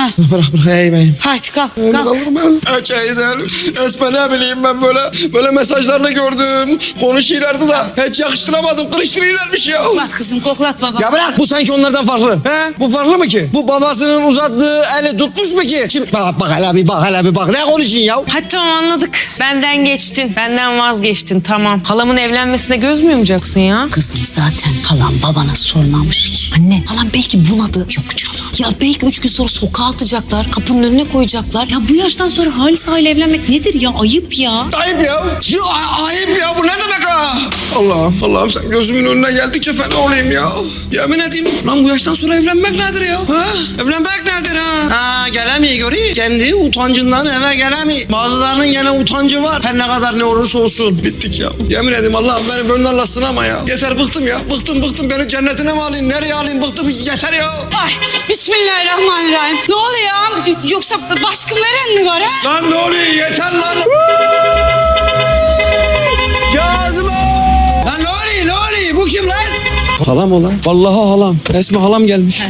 Ha. Bırak bırak hey beyim. Hadi kalk kalk. kalır mı? Hiç iyi değil. Esme ne bileyim ben böyle böyle mesajlarını gördüm. Konuşuyorlardı da hiç yakıştıramadım. Kırıştırıyorlarmış ya. Koklat kızım koklat baba. Ya bırak bu sanki onlardan farklı. He? Bu farklı mı ki? Bu babasının uzattığı eli tutmuş mu ki? Şimdi bak bak hele bir bak hele bir bak. Ne konuşuyorsun ya? Hadi tamam anladık. Benden geçtin. Benden vazgeçtin tamam. Halamın evlenmesine göz mü yumacaksın ya? Kızım zaten halam babana sormamış ki. Anne halam belki bunadı. Yok canım. Ya belki üç gün sonra sokağa atacaklar. Kapının önüne koyacaklar. Ya bu yaştan sonra Halis ile evlenmek nedir ya? Ayıp ya. Ayıp ya. Şu ay- ayıp ya. Bu ne demek ha? Allah'ım Allah'ım sen gözümün önüne geldikçe fena olayım ya. Yemin edeyim. Lan bu yaştan sonra evlenmek nedir ya? Ha? Evlenmek ha? Gelemiyor görüyor. Kendi utancından eve gelemiyor. Bazılarının gene utancı var. Her ne kadar ne olursa olsun. Bittik ya. Yemin edeyim Allah'ım beni bunlarla sınama ya. Yeter bıktım ya. Bıktım bıktım. Beni cennetine mi alayım? Nereye alayım? Bıktım. Yeter ya. Ay bismillahirrahmanirrahim. Ne oluyor? Yoksa baskın veren mi var ha? Lan ne oluyor? Yeter lan. Kazım Lan ne oluyor? Ne oluyor? Bu kim lan? Halam o lan. Vallahi halam. Esme halam gelmiş.